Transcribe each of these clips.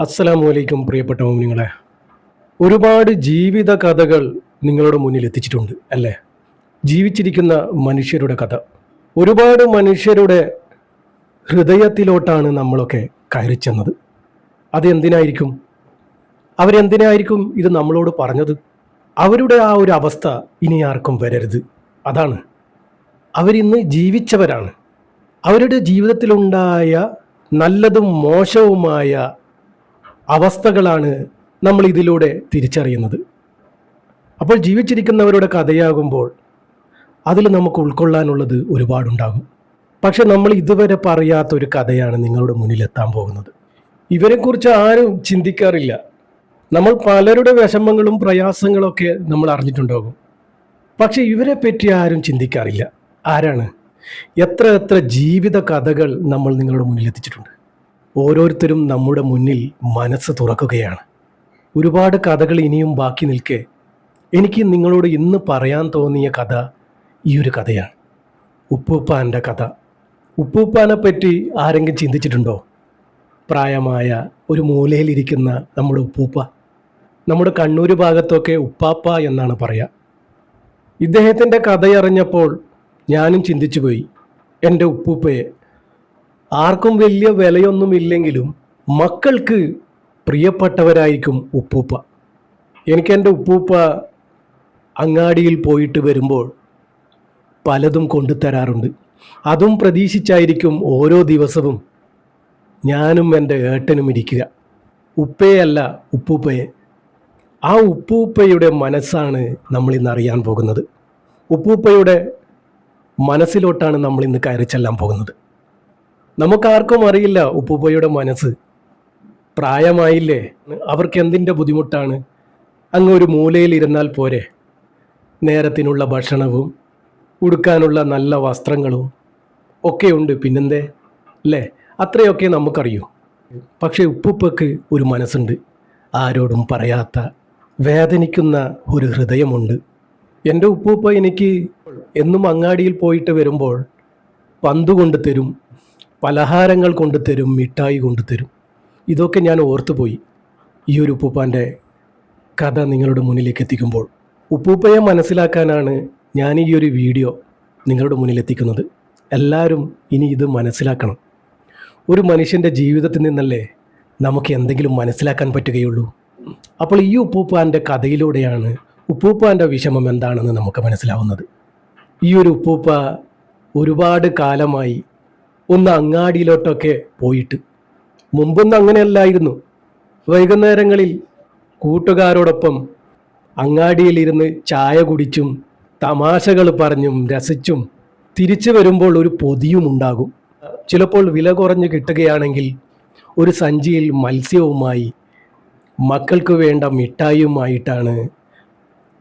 അസ്സലാമു അലൈക്കും പ്രിയപ്പെട്ട മോമിനിങ്ങളെ. ഒരുപാട് ജീവിത കഥകൾ നിങ്ങളുടെ മുന്നിൽ എത്തിച്ചിട്ടുണ്ട് അല്ലേ? ജീവിച്ചിരിക്കുന്ന മനുഷ്യരുടെ കഥ. ഒരുപാട് മനുഷ്യരുടെ ഹൃദയത്തിലോട്ടാണ് നമ്മളൊക്കെ കയറി ചെന്നത്. അതെന്തിനായിരിക്കും? അവരെന്തിനായിരിക്കും ഇത് നമ്മളോട് പറഞ്ഞത്? അവരുടെ ആ ഒരു അവസ്ഥ ഇനി ആർക്കും വരരുത്. അതാണ്. അവരിന്ന് ജീവിച്ചവരാണ്. അവരുടെ ജീവിതത്തിലുണ്ടായ നല്ലതും മോശവുമായ അവസ്ഥകളാണ് നമ്മൾ ഇതിലൂടെ തിരിച്ചറിയുന്നത്. അപ്പോൾ ജീവിച്ചിരിക്കുന്നവരുടെ കഥയാകുമ്പോൾ അതിൽ നമുക്ക് ഉൾക്കൊള്ളാനുള്ളത് ഒരുപാടുണ്ടാകും. പക്ഷെ നമ്മൾ ഇതുവരെ പറയാത്ത ഒരു കഥയാണ് നിങ്ങളുടെ മുന്നിലെത്താൻ പോകുന്നത്. ഇവരെക്കുറിച്ച് ആരും ചിന്തിക്കാറില്ല. നമ്മൾ പലരുടെ വിഷമങ്ങളും പ്രയാസങ്ങളൊക്കെ നമ്മൾ അറിഞ്ഞിട്ടുണ്ടാകും. പക്ഷെ ഇവരെ പറ്റി ആരും ചിന്തിക്കാറില്ല. ആരാണ്? എത്ര എത്ര ജീവിത കഥകൾ നമ്മൾ നിങ്ങളുടെ മുന്നിൽ എത്തിച്ചിട്ടുണ്ട് ഓരോരുത്തരും നമ്മുടെ മുന്നിൽ മനസ്സ് തുറക്കുകയാണ്. ഒരുപാട് കഥകൾ ഇനിയും ബാക്കി നിൽക്കെ എനിക്ക് നിങ്ങളോട് ഇന്ന് പറയാൻ തോന്നിയ കഥ ഈ ഒരു കഥയാണ്. ഉപ്പൂപ്പാന്റെ കഥ. ഉപ്പൂപ്പാനെ പറ്റി ആരെങ്കിലും ചിന്തിച്ചിട്ടുണ്ടോ? പ്രായമായ ഒരു മൂലയിലിരിക്കുന്ന നമ്മുടെ ഉപ്പൂപ്പ. നമ്മുടെ കണ്ണൂർ ഭാഗത്തൊക്കെ ഉപ്പാപ്പ എന്നാണ് പറയുക ഇദ്ദേഹത്തിന്റെ കഥയറിഞ്ഞപ്പോൾ ഞാനും ചിന്തിച്ചു പോയി എന്റെ ഉപ്പൂപ്പയെ ആർക്കും വലിയ വിലയൊന്നുമില്ലെങ്കിലും മക്കൾക്ക് പ്രിയപ്പെട്ടവരായിരിക്കും ഉപ്പൂപ്പ. എനിക്ക് എന്റെ ഉപ്പൂപ്പ അങ്ങാടിയിൽ പോയിട്ട് വരുമ്പോൾ പലതും കൊണ്ടുതരാറുണ്ട് അതും പ്രതീക്ഷിച്ചായിരിക്കും ഓരോ ദിവസവും ഞാനും എന്റെ ഏട്ടനും ഇരിക്കുക. ഉപ്പയല്ല ഉപ്പൂപ്പയെ. ആ ഉപ്പൂപ്പയുടെ മനസ്സാണ് നമ്മൾ ഇന്ന് അറിയാൻ പോകുന്നത്. ഉപ്പൂപ്പയുടെ മനസ്സിലോട്ടാണ് നമ്മളിന്ന് കയറി ചെല്ലാൻ പോകുന്നത്. നമുക്കാർക്കും അറിയില്ല ഉപ്പുപ്പയുടെ മനസ്സ്. പ്രായമായില്ലേ? അവർക്ക് എന്തിന്റെ ബുദ്ധിമുട്ടാണ്? അങ്ങ് ഒരു മൂലയിൽ ഇരുന്നാൽ പോരെ. നേരത്തിനുള്ള ഭക്ഷണവും ഉടുക്കാനുള്ള നല്ല വസ്ത്രങ്ങളും ഒക്കെയുണ്ട് പിന്നെന്തേ? അല്ലേ അത്രയൊക്കെ നമുക്കറിയൂ. പക്ഷേ ഉപ്പുപ്പക്ക് ഒരു മനസ്സുണ്ട്. ആരോടും പറയാത്ത വേദനിക്കുന്ന ഒരു ഹൃദയമുണ്ട്. എന്റെ ഉപ്പൂപ്പ എനിക്ക് എന്നും അങ്ങാടിയിൽ പോയിട്ട് വരുമ്പോൾ പന്തുകൊണ്ട് തരും പലഹാരങ്ങൾ കൊണ്ട് തരും മിഠായി കൊണ്ട് തരും. ഇതൊക്കെ ഞാൻ ഓർത്തുപോയി ഈ ഒരു ഉപ്പൂപ്പാന്റെ കഥ നിങ്ങളുടെ മുന്നിലേക്ക് എത്തിക്കുമ്പോൾ. ഉപ്പൂപ്പയെ മനസ്സിലാക്കാനാണ് ഞാൻ ഈ ഒരു വീഡിയോ നിങ്ങളുടെ മുന്നിലെത്തിക്കുന്നത് എല്ലാവരും ഇനി ഇത് മനസ്സിലാക്കണം. ഒരു മനുഷ്യന്റെ ജീവിതത്തിൽ നിന്നല്ലേ നമുക്ക് എന്തെങ്കിലും മനസ്സിലാക്കാൻ പറ്റുകയുള്ളൂ. അപ്പോൾ ഈ ഉപ്പൂപ്പാന്റെ കഥയിലൂടെയാണ് ഉപ്പൂപ്പാന്റെ വിഷമം എന്താണെന്ന് നമുക്ക് മനസ്സിലാവുന്നത്. ഈ ഒരു ഉപ്പൂപ്പ ഒരുപാട് കാലമായി ഒന്ന് അങ്ങാടിയിലോട്ടൊക്കെ പോയിട്ട്. മുമ്പൊന്നും അങ്ങനെയല്ലായിരുന്നു. വൈകുന്നേരങ്ങളിൽ കൂട്ടുകാരോടൊപ്പം അങ്ങാടിയിലിരുന്ന് ചായ കുടിച്ചും തമാശകൾ പറഞ്ഞും രസിച്ചും തിരിച്ചു വരുമ്പോൾ ഒരു പൊതിയും ഉണ്ടാകും. ചിലപ്പോൾ വില കുറഞ്ഞ് കിട്ടുകയാണെങ്കിൽ ഒരു സഞ്ചിയിൽ മത്സ്യവുമായി മക്കൾക്ക് വേണ്ട മിഠായിയുമായിട്ടാണ്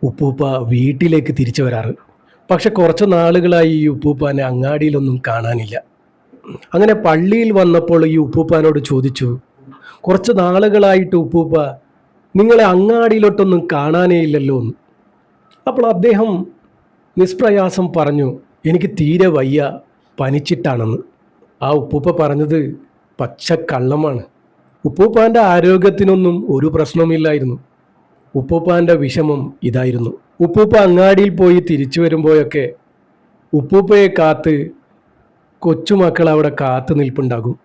ഉപ്പൂപ്പ വീട്ടിലേക്ക് തിരിച്ചു വരാറ്. പക്ഷെ കുറച്ച് നാളുകളായി ഈ ഉപ്പൂപ്പാനെ അങ്ങാടിയിലൊന്നും കാണാനില്ല. അങ്ങനെ പള്ളിയിൽ വന്നപ്പോൾ ഈ ഉപ്പൂപ്പാനോട് ചോദിച്ചു കുറച്ച് നാളുകളായിട്ട് ഉപ്പൂപ്പ നിങ്ങളെ അങ്ങാടിയിലോട്ടൊന്നും കാണാനേ ഇല്ലല്ലോ എന്ന്. അപ്പോൾ അദ്ദേഹം നിഷ്പ്രയാസം പറഞ്ഞു എനിക്ക് തീരെ വയ്യ പനിച്ചിട്ടാണെന്ന്. ആ ഉപ്പൂപ്പ പറഞ്ഞത് പച്ചക്കള്ളമാണ്. ഉപ്പൂപ്പാന്റെ ആരോഗ്യത്തിനൊന്നും ഒരു പ്രശ്നവുമില്ലായിരുന്നു. ഉപ്പൂപ്പാന്റെ വിഷമം ഇതായിരുന്നു. ഉപ്പൂപ്പ അങ്ങാടിയിൽ പോയി തിരിച്ചു വരുമ്പോഴൊക്കെ ഉപ്പൂപ്പയെ കാത്ത് കൊച്ചുമക്കൾ അവിടെ കാത്തു നിൽപ്പുണ്ടാകും.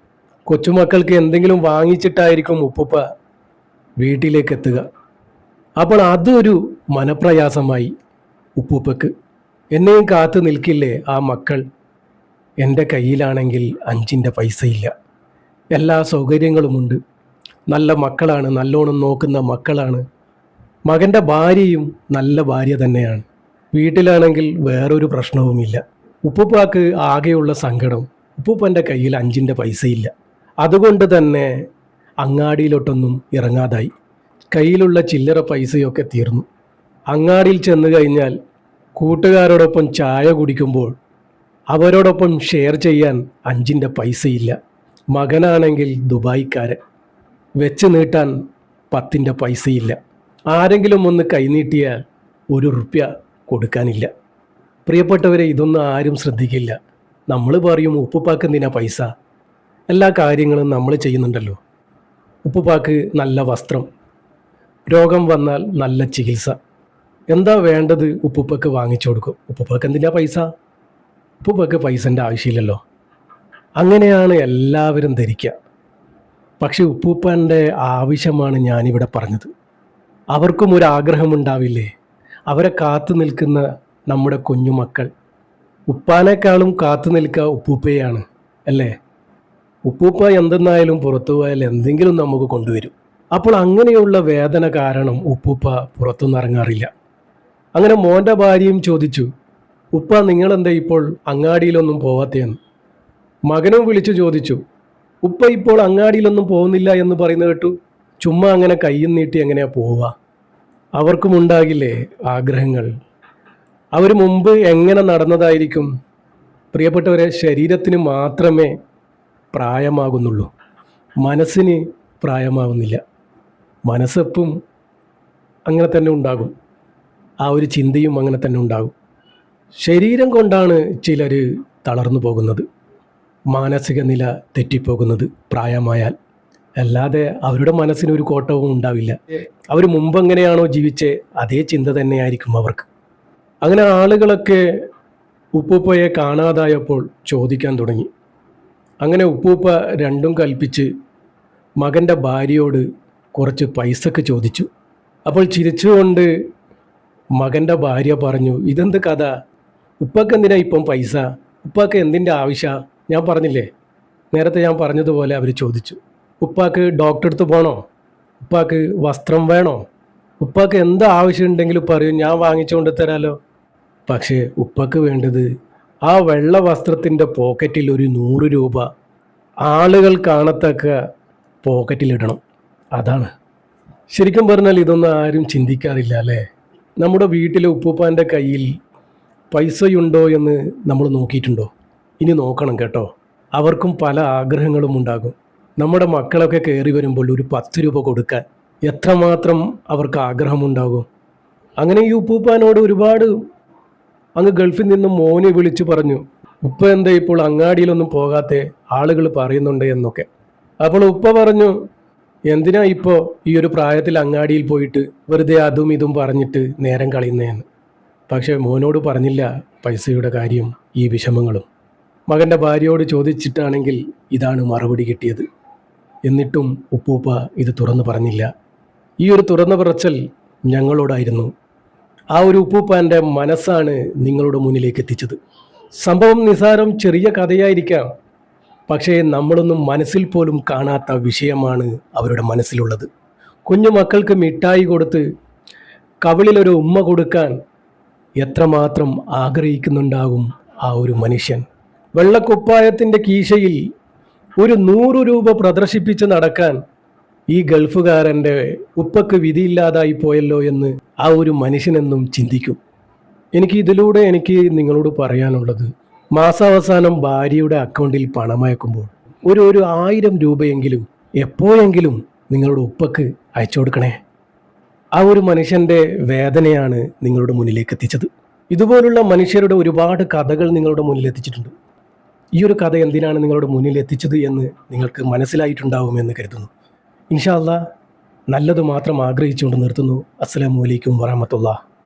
കൊച്ചുമക്കൾക്ക് എന്തെങ്കിലും വാങ്ങിച്ചിട്ടായിരിക്കും ഉപ്പുപ്പ വീട്ടിലേക്ക് എത്തുക അപ്പോൾ അതൊരു മനപ്രയാസമായി ഉപ്പുപ്പക്ക്. എന്നെയും കാത്തു നിൽക്കില്ലേ ആ മക്കൾ? എന്റെ കയ്യിലാണെങ്കിൽ അഞ്ചിന്റെ പൈസയില്ല. എല്ലാ സൗകര്യങ്ങളുമുണ്ട്. നല്ല മക്കളാണ് നല്ലോണം നോക്കുന്ന മക്കളാണ്. മകന്റെ ഭാര്യയും നല്ല ഭാര്യ തന്നെയാണ്. വീട്ടിലാണെങ്കിൽ വേറൊരു പ്രശ്നവുമില്ല. ഉപ്പുപ്പാക്ക് ആകെയുള്ള സങ്കടം ഉപ്പുപ്പന്റെ കയ്യിൽ അഞ്ചിന്റെ പൈസയില്ല. അതുകൊണ്ട് തന്നെ അങ്ങാടിയിലോട്ടൊന്നും ഇറങ്ങാതായി. കയ്യിലുള്ള ചില്ലറ പൈസയൊക്കെ തീർന്നു. അങ്ങാടിയിൽ ചെന്ന് കഴിഞ്ഞാൽ കൂട്ടുകാരോടൊപ്പം ചായ കുടിക്കുമ്പോൾ അവരോടൊപ്പം ഷെയർ ചെയ്യാൻ അഞ്ചിന്റെ പൈസയില്ല. മകനാണെങ്കിൽ ദുബായിക്കാരൻ. വെച്ച് നീട്ടാൻ പത്തിന്റെ പൈസയില്ല. ആരെങ്കിലും ഒന്ന് കൈനീട്ടിയാൽ ഒരു റുപ്യ കൊടുക്കാനില്ല. പ്രിയപ്പെട്ടവരെ ഇതൊന്നും ആരും ശ്രദ്ധിക്കില്ല. നമ്മൾ പറയും ഉപ്പുപ്പാക്ക് എന്തിനാ പൈസ? എല്ലാ കാര്യങ്ങളും നമ്മൾ ചെയ്യുന്നുണ്ടല്ലോ. ഉപ്പുപ്പാക്ക് നല്ല വസ്ത്രം. രോഗം വന്നാൽ നല്ല ചികിത്സ. എന്താ വേണ്ടത് ഉപ്പുപ്പക്ക് വാങ്ങിച്ചു കൊടുക്കും. ഉപ്പുപ്പക്ക് എന്തിനാ പൈസ? ഉപ്പുപ്പക്ക് പൈസന്റെ ആവശ്യമില്ലല്ലോ. അങ്ങനെയാണ് എല്ലാവരും ധരിക്കുക പക്ഷെ ഉപ്പൂപ്പന്റെ ആവശ്യമാണ് ഞാനിവിടെ പറഞ്ഞത്. അവർക്കും ഒരു ആഗ്രഹമുണ്ടാവില്ലേ? അവരെ കാത്തു നിൽക്കുന്ന നമ്മുടെ കുഞ്ഞുമക്കൾ. ഉപ്പാനേക്കാളും കാത്തു നിൽക്കുക ഉപ്പൂപ്പയാണ് അല്ലേ? ഉപ്പൂപ്പ എന്തെന്നായാലും പുറത്തു പോയാൽ എന്തെങ്കിലും നമുക്ക് കൊണ്ടുവരും. അപ്പോൾ അങ്ങനെയുള്ള വേദന കാരണം ഉപ്പൂപ്പ പുറത്തുനിന്നിറങ്ങാറില്ല അങ്ങനെ മോന്റെ ഭാര്യയും ചോദിച്ചു ഉപ്പ നിങ്ങളെന്താ ഇപ്പോൾ അങ്ങാടിയിലൊന്നും പോവാത്തേന്ന് മകനും വിളിച്ചു ചോദിച്ചു ഉപ്പ ഇപ്പോൾ അങ്ങാടിയിലൊന്നും പോകുന്നില്ല എന്ന് പറയുന്നത് കേട്ടു. ചുമ്മാ അങ്ങനെ കയ്യും നീട്ടി എങ്ങനെയാ പോവുക? അവർക്കും ഉണ്ടാകില്ലേ ആഗ്രഹങ്ങൾ. അവർ മുമ്പ് എങ്ങനെ നടന്നതായിരിക്കും? പ്രിയപ്പെട്ടവരെ ശരീരത്തിന് മാത്രമേ പ്രായമാകുന്നുള്ളൂ. മനസ്സിന് പ്രായമാകുന്നില്ല. മനസ്സെപ്പും അങ്ങനെ തന്നെ ഉണ്ടാകും. ആ ഒരു ചിന്തയും അങ്ങനെ തന്നെ ഉണ്ടാകും. ശരീരം കൊണ്ടാണ് ചിലർ തളർന്നു പോകുന്നത്. മാനസിക നില തെറ്റിപ്പോകുന്നത് പ്രായമായാൽ. അല്ലാതെ അവരുടെ മനസ്സിന് ഒരു കോട്ടവും ഉണ്ടാവില്ല. അവർ മുമ്പ് എങ്ങനെയാണോ ജീവിച്ചേ അതേ ചിന്ത തന്നെയായിരിക്കും അവർക്ക്. അങ്ങനെ ആളുകളൊക്കെ ഉപ്പൂപ്പയെ കാണാതായപ്പോൾ ചോദിക്കാൻ തുടങ്ങി. അങ്ങനെ ഉപ്പൂപ്പ രണ്ടും കൽപ്പിച്ച് മകന്റെ ഭാര്യയോട് കുറച്ച് പൈസക്ക് ചോദിച്ചു. അപ്പോൾ ചിരിച്ചുകൊണ്ട് മകന്റെ ഭാര്യ പറഞ്ഞു ഇതെന്ത് കഥ? ഉപ്പക്ക് എന്തിനാ ഇപ്പം പൈസ? ഉപ്പാക്ക് എന്തിന്റെ ആവശ്യമാണ് ഞാൻ പറഞ്ഞില്ലേ? നേരത്തെ ഞാൻ പറഞ്ഞതുപോലെ അവർ ചോദിച്ചു. ഉപ്പാക്ക് ഡോക്ടറെ അടുത്ത് പോകണോ ഉപ്പാക്ക് വസ്ത്രം വേണോ? ഉപ്പാക്ക് എന്ത് ആവശ്യമുണ്ടെങ്കിലും പറയും ഞാൻ വാങ്ങിച്ചുകൊണ്ട് തരാലോ. പക്ഷേ ഉപ്പക്ക് വേണ്ടത് ആ വെള്ള വസ്ത്രത്തിന്റെ പോക്കറ്റിൽ ഒരു നൂറ് രൂപ ആളുകൾ കാണത്തക്ക പോക്കറ്റിലിടണം അതാണ്. ശരിക്കും പറഞ്ഞാൽ ഇതൊന്നും ആരും ചിന്തിക്കാറില്ല അല്ലേ? നമ്മുടെ വീട്ടിലെ ഉപ്പൂപ്പാന്റെ കയ്യിൽ പൈസയുണ്ടോ എന്ന് നമ്മൾ നോക്കിയിട്ടുണ്ടോ? ഇനി നോക്കണം കേട്ടോ. അവർക്കും പല ആഗ്രഹങ്ങളും ഉണ്ടാകും. നമ്മുടെ മക്കളൊക്കെ കയറി വരുമ്പോൾ ഒരു പത്ത് രൂപ കൊടുക്കാൻ എത്രമാത്രം അവർക്ക് ആഗ്രഹമുണ്ടാകും? അങ്ങനെ ഈ ഉപ്പൂപ്പാനോട് ഒരുപാട് അങ്ങ് ഗൾഫിൽ നിന്നും മോനെ വിളിച്ചു പറഞ്ഞു ഉപ്പ എന്താ ഇപ്പോൾ അങ്ങാടിയിലൊന്നും പോകാത്തെ? ആളുകൾ പറയുന്നുണ്ട് എന്നൊക്കെ. അപ്പോൾ ഉപ്പ പറഞ്ഞു എന്തിനാ ഇപ്പോൾ ഈ ഒരു പ്രായത്തിൽ അങ്ങാടിയിൽ പോയിട്ട് വെറുതെ അതും ഇതും പറഞ്ഞിട്ട് നേരം കളയുന്നതെന്ന് പക്ഷേ മോനോട് പറഞ്ഞില്ല പൈസയുടെ കാര്യം ഈ വിഷമങ്ങളും. മകന്റെ ഭാര്യയോട് ചോദിച്ചിട്ടാണെങ്കിൽ ഇതാണ് മറുപടി കിട്ടിയത്. എന്നിട്ടും ഉപ്പൂപ്പ ഇത് തുറന്നു പറഞ്ഞില്ല. ഈ ഒരു തുറന്ന പറച്ചൽ ഞങ്ങളോടായിരുന്നു. ആ ഒരു ഉപ്പൂപ്പാന്റെ മനസ്സാണ് നിങ്ങളുടെ മുന്നിലേക്ക് എത്തിച്ചത്. സംഭവം നിസാരം ചെറിയ കഥയായിരിക്കാം. പക്ഷേ നമ്മളൊന്നും മനസ്സിൽ പോലും കാണാത്ത വിഷയമാണ് അവരുടെ മനസ്സിലുള്ളത്. കുഞ്ഞു മക്കൾക്ക് മിഠായി കൊടുത്ത് കവിളിലൊരു ഉമ്മ കൊടുക്കാൻ എത്രമാത്രം ആഗ്രഹിക്കുന്നുണ്ടാകും ആ ഒരു മനുഷ്യൻ. വെള്ളക്കുപ്പായത്തിന്റെ കീശയിൽ ഒരു നൂറ് രൂപ പ്രദർശിപ്പിച്ച് നടക്കാൻ ഈ ഗൾഫുകാരന്റെ ഉപ്പക്ക് വിധിയില്ലാതായി പോയല്ലോ എന്ന് ആ ഒരു മനുഷ്യനെന്നും ചിന്തിക്കും. എനിക്ക് ഇതിലൂടെ എനിക്ക് നിങ്ങളോട് പറയാനുള്ളത് മാസാവസാനം ഭാര്യയുടെ അക്കൗണ്ടിൽ പണമയക്കുമ്പോൾ ഒരു ഒരു ആയിരം രൂപയെങ്കിലും എപ്പോഴെങ്കിലും നിങ്ങളുടെ ഉപ്പക്ക് അയച്ചു കൊടുക്കണേ. ആ ഒരു മനുഷ്യന്റെ വേദനയാണ് നിങ്ങളുടെ മുന്നിലേക്ക് എത്തിച്ചത്. ഇതുപോലുള്ള മനുഷ്യരുടെ ഒരുപാട് കഥകൾ നിങ്ങളുടെ മുന്നിൽ എത്തിച്ചിട്ടുണ്ട്. ഈ ഒരു കഥ എന്തിനാണ് നിങ്ങളുടെ മുന്നിൽ എത്തിച്ചത് എന്ന് നിങ്ങൾക്ക് മനസ്സിലായിട്ടുണ്ടാവുമെന്ന് കരുതുന്നു. ഇൻഷാല്ല നല്ലത് മാത്രം ആഗ്രഹിച്ചുകൊണ്ട് നിർത്തുന്നു. അസ്സലാമലൈക്കും വറഹമത്തുള്ള